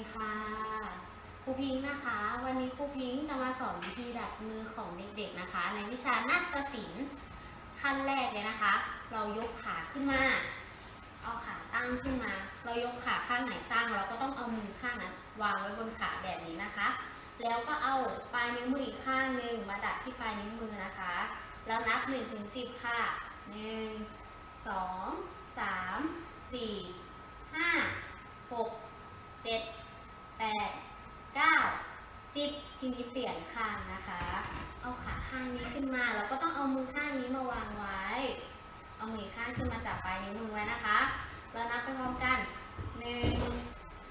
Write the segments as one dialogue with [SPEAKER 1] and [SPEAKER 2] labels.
[SPEAKER 1] ดีค่ะครูพิงค์นะคะ วันนี้ครูพิงค์จะมาสอนวิธีดัดมือของเด็กๆนะคะ ในวิชานาฏศิลป์ขั้นแรกเลยนะคะ เรายกขาขึ้นมา เอาขาตั้งขึ้นมา เรายกขาข้างไหนตั้ง เราก็ต้องเอามือข้างนั้นวางไว้บนขาแบบนี้นะคะ แล้วก็เอาปลายนิ้วมืออีกข้างหนึ่งมาดัดที่ปลายนิ้วมือนะคะ แล้วนับ1ถึง10ค่ะ 1 2 3 4 5 9 10ทีนี้เปลี่ยนข้างนะคะ เอาขาข้างนี้ขึ้นมาแล้วก็ต้องเอามือข้างนี้มาวางไว้ เอามือข้างขึ้นมาจับปลายนิ้วมือไว้นะคะ แล้วนับไปพร้อมกัน1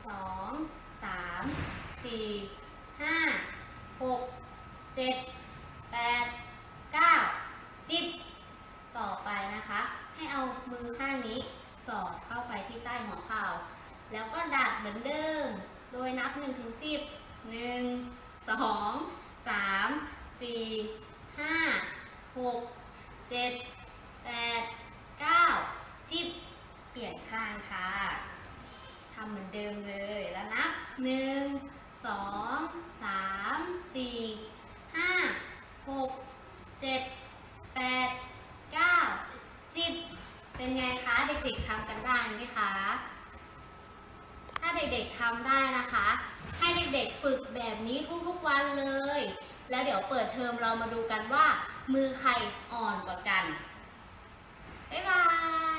[SPEAKER 1] 2 3 4 5 6 7 8 9 10ต่อไปนะคะ ให้เอามือข้างนี้สอดเข้าไปที่ใต้หัวเข่า แล้วก็ดัดเหมือนเดิม โดยนับ 1ถึง10 1 2 3 4 5 6 7 8 9 10เปลี่ยนข้างค่ะทำเหมือนเดิมเลยแล้วนับ1 2 3 4 5 6 7 8 9 10เป็นไงคะ เด็กๆทำกันได้ไหมคะ เด็กๆทำได้นะคะ ให้เด็กๆฝึกแบบนี้ทุกๆวันเลย แล้วเดี๋ยวเปิดเทอมเรามาดูกันว่า มือใครอ่อนกว่ากันบ๊ายบาย